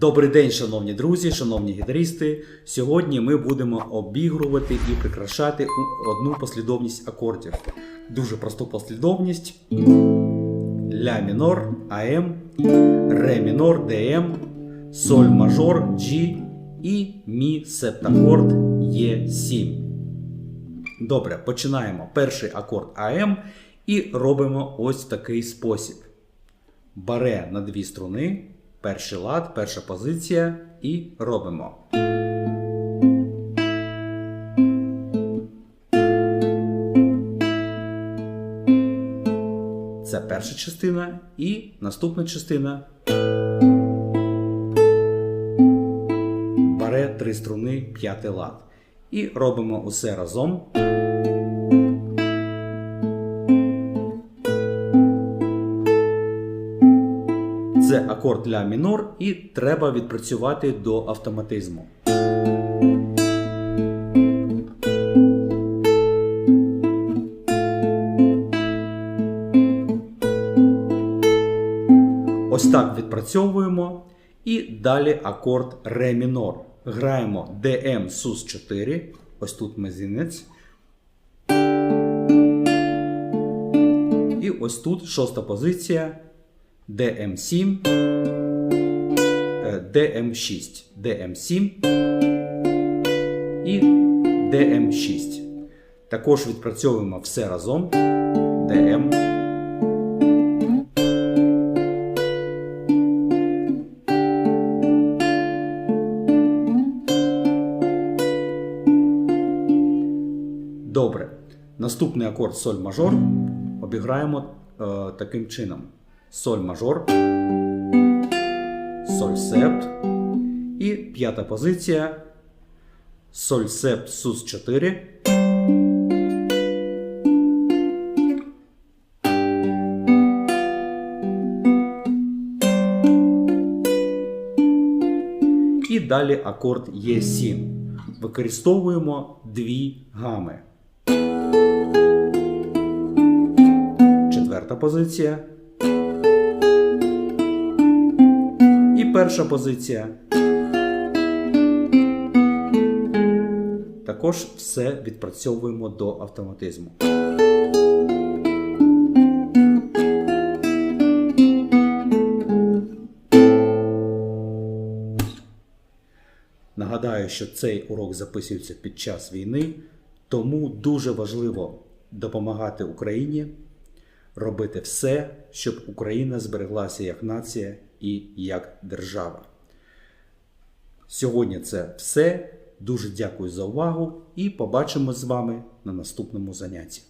Добрий день, шановні друзі, шановні гітаристи. Сьогодні ми будемо обігрувати і прикрашати одну послідовність акордів. Дуже просту послідовність: ля мінор, АМ, ре мінор, ДМ, соль мажор, G і мі септакорд Е7. Добре, починаємо. Перший акорд АМ і робимо ось такий спосіб. Баре на дві струни, перший лад, перша позиція і робимо. Це перша частина і наступна частина. Баре три струни, п'ятий лад. І робимо усе разом. Це акорд ля мінор, і треба відпрацювати до автоматизму. Ось так відпрацьовуємо. І далі акорд ре мінор. Граємо DM sus 4. Ось тут мизинець. І ось тут шоста позиція. DM7, е, DM6, DM7 і DM6. Також відпрацьовуємо все разом. DM. Добре. Наступний акорд соль мажор обіграємо е, таким чином: соль мажор, соль септ і п'ята позиція соль септ сус 4. І далі акорд Е7. Використовуємо дві гами. Четверта позиція. Перша позиція. Також все відпрацьовуємо до автоматизму. Нагадаю, що цей урок записується під час війни, тому дуже важливо допомагати Україні, робити все, щоб Україна збереглася як нація і як держава. Сьогодні це все. Дуже дякую за увагу і побачимось з вами на наступному занятті.